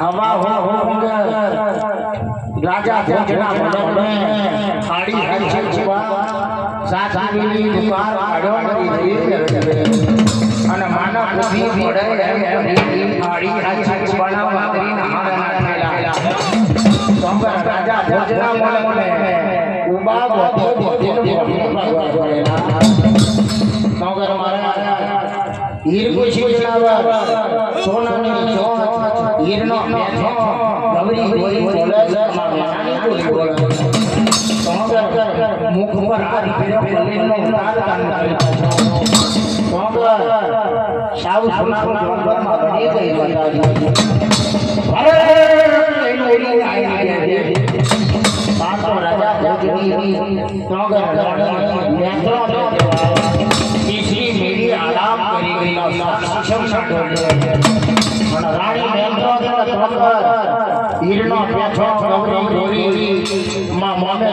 हवा हो होंगे राजा भोजना भवन में खाड़ी हर शिवा साथ मिली दुपार अड़ो मरी धीर अन मानव बुद्धि मोड़े खाड़ी हर शिवा ना मादरी नहा नहा तो राजा भोजना भवन में उबा भोजन भोजन भगवान સોનાની ચોચ હીરનો મેથો ગવરી ગોરી બોલે છે મારી બોલી બોલે સોગર મુખ પર હાથ ફેર્યો પલ્લીનો ઉતાર કાન સોગર સાવ સોનાનો જોગરમાં ઘડી ગઈ આઈ પાંચસો રાજા ભોજની મેથો તીસરી મેરી કરી ગઈ સક્ષમ રાણી હીરનો પેછો ગૌરી ગોરી માં મોમે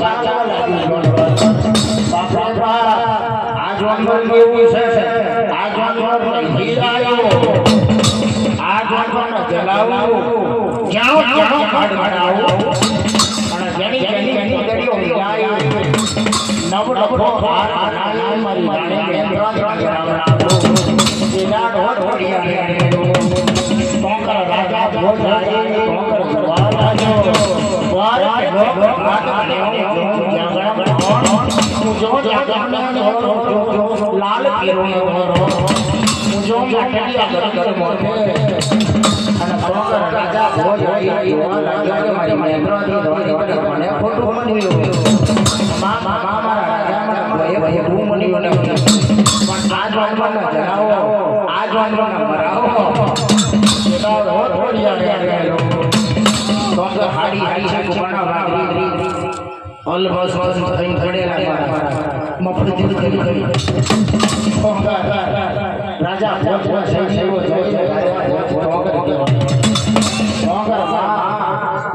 વાચા લાગી બાપા આ જોંગલ કેવું છે આ જોંગલ પર હીર આ જોંગલ જલાવું. ક્યાં ક્યાં કાઢ કાઢાવો અને જેની જેની જેની ગડીઓ જાય નવ લખો હાર મારી રાણી મુજો જગણ નો લાલ પીરો નો મુજો ઘર ઘર મોઢે અને જોનમાં મરાવો અલ બસ બસ થઈ પડેલા મારા મફત કરી કરી રાજા ભોજવા છે સેવો છે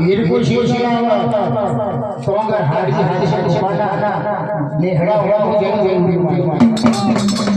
હીરકુ શિવસેના સોંગર હાડી હાડી છે કુકણા નેહડા હોવા જેવું જેવું